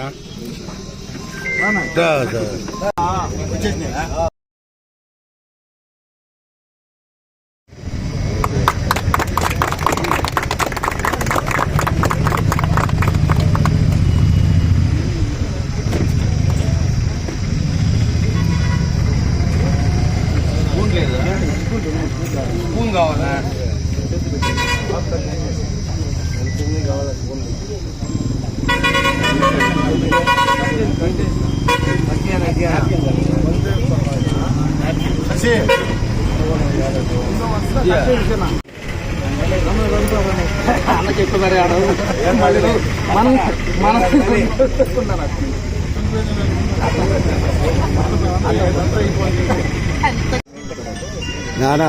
నాయనా అన్న చెప్తున్నారు ఆడ మనం మన నానా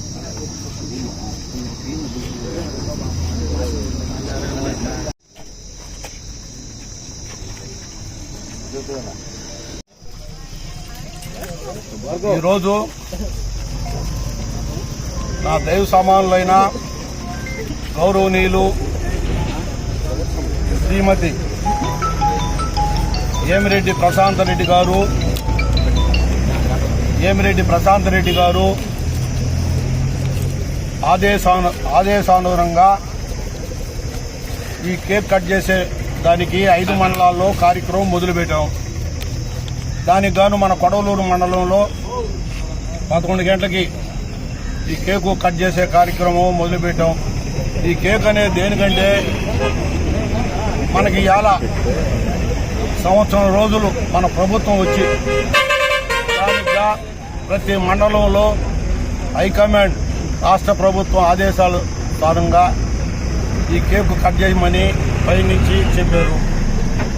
ఈరోజు నా దైవ సమానులైన గౌరవనీయులు శ్రీమతి ఏమిరెడ్డి ప్రశాంత్ రెడ్డి గారు ఏమిరెడ్డి ప్రశాంత్ రెడ్డి గారు ఆదేశాను ఆదేశానుగుణంగా ఈ కేక్ కట్ చేసే దానికి ఐదు మండలాల్లో కార్యక్రమం మొదలుపెట్టాం. దానికి గాను మన కొడవలూరు మండలంలో పదకొండు గంటలకి ఈ కేకు కట్ చేసే కార్యక్రమం మొదలుపెట్టాం. ఈ కేక్ అనేది దేనికంటే మనకి ఇవాళ సంవత్సరం రోజులు మన ప్రభుత్వం వచ్చి దానిగా ప్రతి మండలంలో హైకమాండ్ రాష్ట్ర ప్రభుత్వం ఆదేశాలు సాధంగా ఈ కేకు కట్ చేయమని పైనుంచి చెప్పారు.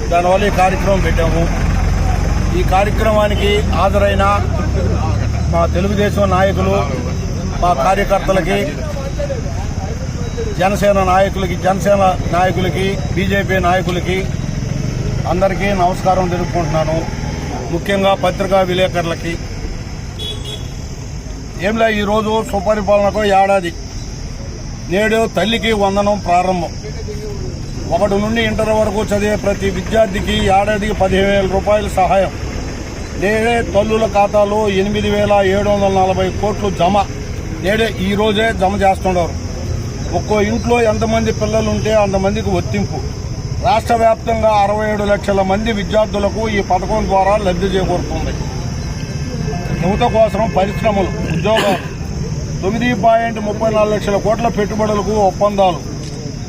దానివల్ల ఈ కార్యక్రమం పెట్టాము. ఈ కార్యక్రమానికి హాజరైన మా తెలుగుదేశం నాయకులు మా కార్యకర్తలకి జనసేన నాయకులకి జనసేన నాయకులకి బీజేపీ నాయకులకి అందరికీ నమస్కారం తెలుపుకుంటున్నాను. ముఖ్యంగా పత్రికా విలేకరులకి. ఏంలే ఈరోజు సుపరిపాలనకు ఏడాది. నేడు తల్లికి వందనం ప్రారంభం. ఒకటి నుండి ఇంటర్ వరకు చదివే ప్రతి విద్యార్థికి ఏడాదికి పదిహేను వేల రూపాయల సహాయం. నేడే తల్లుల ఖాతాలో ఎనిమిది వేల ఏడు వందల నలభై కోట్లు జమ. నేడే ఈ రోజే జమ చేస్తున్నారు ఒక్కో ఇంట్లో ఎంతమంది పిల్లలు ఉంటే అంతమందికి వర్తింపు రాష్ట్ర వ్యాప్తంగా అరవై ఏడు లక్షల మంది విద్యార్థులకు ఈ పథకం ద్వారా లబ్ధి చేకూరుతుంది. యువత కోసం పరిశ్రమలు ఉద్యోగాలు తొమ్మిది పాయింట్ ముప్పై నాలుగు లక్షల కోట్ల పెట్టుబడులకు ఒప్పందాలు.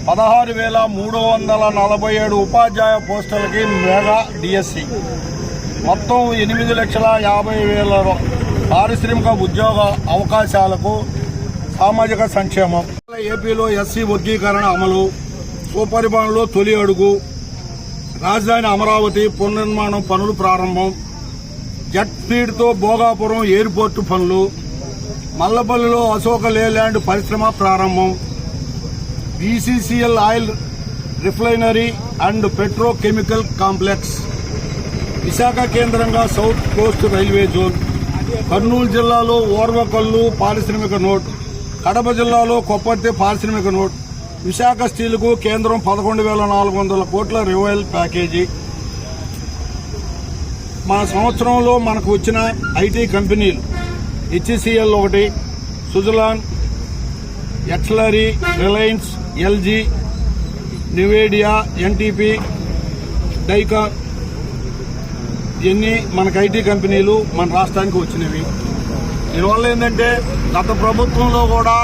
పదహారు వేల మూడు వందల నలభై ఏడు ఉపాధ్యాయ పోస్టులకి మెగా డిఎస్సి. మొత్తం ఎనిమిది లక్షల యాభై వేల పారిశ్రామిక ఉద్యోగ అవకాశాలకు సామాజిక సంక్షేమం. ఏపీలో ఎస్సీ వర్గీకరణ అమలు సుపరిపాలనలో తొలి అడుగు రాజధాని అమరావతి పునర్నిర్మాణం పనులు ప్రారంభం జెట్ స్పీడ్తో భోగాపురం ఎయిర్పోర్టు పనులు మల్లపల్లిలో అశోక లేల్యాండ్ పరిశ్రమ ప్రారంభం BCCL oil refinery and petrochemical complex Visakha కేంద్రంగా south coast railway zone Kurnool జిల్లాలో ఓర్వకల్లు పారిశ్రామిక నోట్. కడప జిల్లాలో కొప్పర్తి పారిశ్రామిక నోట్. విశాఖ స్టీల్కు కేంద్రం పదకొండు వేల నాలుగు వందల కోట్ల రివైల్ ప్యాకేజీ. మన సంవత్సరంలో మనకు వచ్చిన ఐటీ కంపెనీలు. హెచ్సిఎల్ ఒకటి సుజలాన్ ఎక్స్లరీ రిలయన్స్ ఎల్జీ నివేడియా ఎన్టీపీ డైకా ఇవన్నీ మనకు ఐటీ కంపెనీలు మన రాష్ట్రానికి వచ్చినవి. దీనివల్ల ఏంటంటే గత ప్రభుత్వంలో కూడా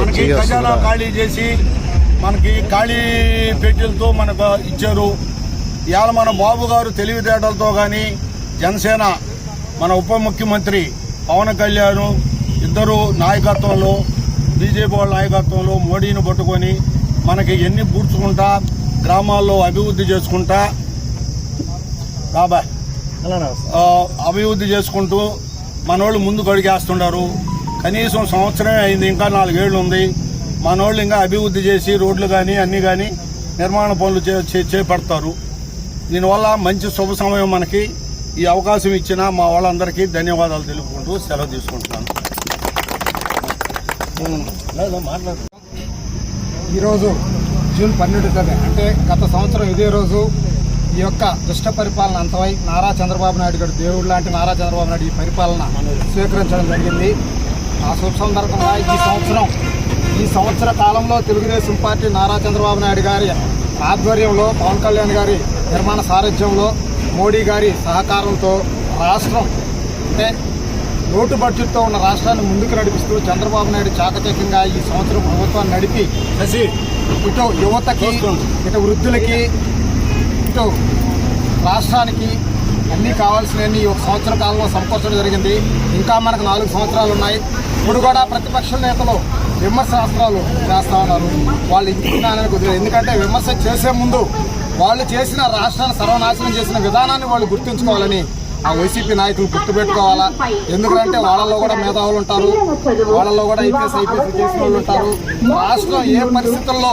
మనకి ఖజానా ఖాళీ చేసి మనకి ఖాళీ పెట్టెలతో మనకు ఇచ్చారు. ఇవాళ మన బాబు గారు తెలివితేటలతో కానీ జనసేన మన ఉప ముఖ్యమంత్రి పవన్ కళ్యాణ్ ఇద్దరు నాయకత్వంలో బీజేపీ వాళ్ళ నాయకత్వంలో మోడీని పట్టుకొని మనకి ఎన్ని పూడ్చుకుంటా గ్రామాల్లో అభివృద్ధి చేసుకుంటా. బాబాయ్ అభివృద్ధి చేసుకుంటూ మనోళ్ళు ముందుకు అడిగేస్తున్నారు కనీసం సంవత్సరమే అయింది ఇంకా నాలుగేళ్ళు ఉంది. మనోళ్ళు ఇంకా అభివృద్ధి చేసి రోడ్లు కానీ అన్నీ కానీ నిర్మాణ పనులు చే- చే- చేపడతారు. దీనివల్ల మంచి శుభ సమయం మనకి. ఈ అవకాశం ఇచ్చిన మా వాళ్ళందరికీ ధన్యవాదాలు తెలుపుకుంటూ సెలవు తీసుకుంటున్నాను. మాట్లాడు. ఈరోజు జూన్ పన్నెండు తేదీ అంటే గత సంవత్సరం ఇదే రోజు ఈ యొక్క దుష్ట పరిపాలన అంతమై నారా చంద్రబాబు నాయుడు గారు దేవుడు లాంటి నారా చంద్రబాబు నాయుడు ఈ పరిపాలన స్వీకరించడం జరిగింది. ఆ శుభ సందర్భంగా ఈ సంవత్సరం ఈ సంవత్సర కాలంలో తెలుగుదేశం పార్టీ నారా చంద్రబాబు నాయుడు గారి ఆధ్వర్యంలో పవన్ కళ్యాణ్ గారి నిర్మాణ సారథ్యంలో మోడీ గారి సహకారంతో రాష్ట్రం అంటే లోటు బడ్జెట్తో ఉన్న రాష్ట్రాన్ని ముందుకు నడిపిస్తూ చంద్రబాబు నాయుడు చాకచక్యంగా ఈ సంవత్సరం ప్రభుత్వాన్ని నడిపి ఇటు యువతకి ఇటు వృద్ధులకి ఇటు రాష్ట్రానికి అన్నీ కావాల్సినవన్నీ ఒక సంవత్సర కాలంలో సమకూర్చడం జరిగింది. ఇంకా మనకు నాలుగు సంవత్సరాలు ఉన్నాయి. ఇప్పుడు కూడా ప్రతిపక్ష నేతలు విమర్శాస్త్రాలు చేస్తా ఉన్నారు. వాళ్ళు ఇంటికి కుదిరారు. ఎందుకంటే విమర్శ చేసే ముందు వాళ్ళు చేసిన రాష్ట్రాన్ని సర్వనాశనం చేసిన విధానాన్ని వాళ్ళు గుర్తుంచుకోవాలని ఆ వైసీపీ నాయకులు గుర్తుపెట్టుకోవాలా ఎందుకంటే వాళ్ళలో కూడా మేధావులు ఉంటారు. వాళ్ళలో కూడా ఐపీఎస్ ఐపీఎస్ చేసిన వాళ్ళు ఉంటారు. రాష్ట్రం ఏ పరిస్థితుల్లో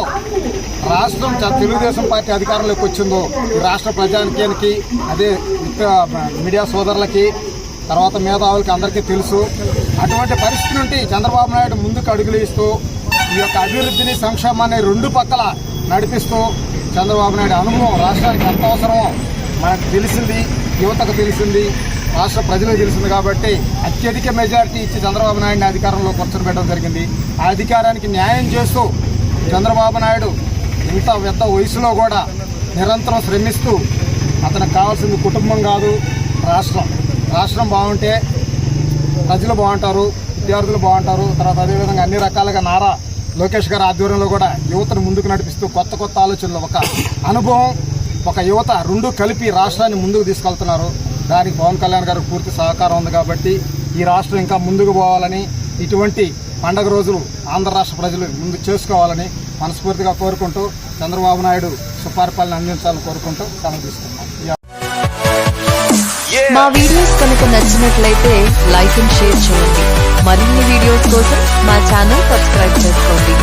రాష్ట్రం తెలుగుదేశం పార్టీ అధికారంలోకి వచ్చిందో రాష్ట్ర ప్రజానికానికి అదే మీడియా సోదరులకి తర్వాత మేధావులకి అందరికీ తెలుసు. అటువంటి పరిస్థితి నుండి చంద్రబాబు నాయుడు ముందుకు అడుగులు ఇస్తూ ఈ యొక్క అభివృద్ధిని సంక్షేమాన్ని రెండు పక్కల నడిపిస్తూ చంద్రబాబు నాయుడు అనుభవం రాష్ట్రానికి ఎంత అవసరమో మనకు తెలిసింది. యువతకు తెలిసింది రాష్ట్ర ప్రజలకు తెలిసింది కాబట్టి అత్యధిక మెజారిటీ ఇచ్చి చంద్రబాబు నాయుడిని అధికారంలో కూర్చోబెట్టడం జరిగింది. ఆ అధికారానికి న్యాయం చేస్తూ చంద్రబాబు నాయుడు ఇంత పెద్ద వయసులో కూడా నిరంతరం శ్రమిస్తూ అతనికి కావాల్సింది కుటుంబం కాదు రాష్ట్రం. రాష్ట్రం బాగుంటే ప్రజలు బాగుంటారు విద్యార్థులు బాగుంటారు. తర్వాత అదేవిధంగా అన్ని రకాలుగా నారా లోకేష్ గారి ఆధ్వర్యంలో కూడా యువతను ముందుకు నడిపిస్తూ కొత్త కొత్త ఆలోచనలు ఒక అనుభవం ఒక యువత రెండు కలిపి రాష్ట్రాన్ని ముందుకు తీసుకెళ్తున్నారు. దానికి పవన్ కళ్యాణ్ గారికి పూర్తి సహకారం ఉంది కాబట్టి ఈ రాష్ట్రం ఇంకా ముందుకు పోవాలని ఇటువంటి పండగ రోజులు ఆంధ్ర రాష్ట్ర ప్రజలు ముందు చేసుకోవాలని మనస్ఫూర్తిగా కోరుకుంటూ చంద్రబాబు నాయుడు సుపరిపాలన అందించాలని కోరుకుంటూ సెలవు తీసుకున్నాం మా వీడియోస్ కనుక నచ్చినట్లయితే లైక్ అండ్ షేర్ చేయండి. మరిన్ని వీడియోస్ కోసం మా ఛానల్ సబ్స్క్రైబ్ చేసుకోండి.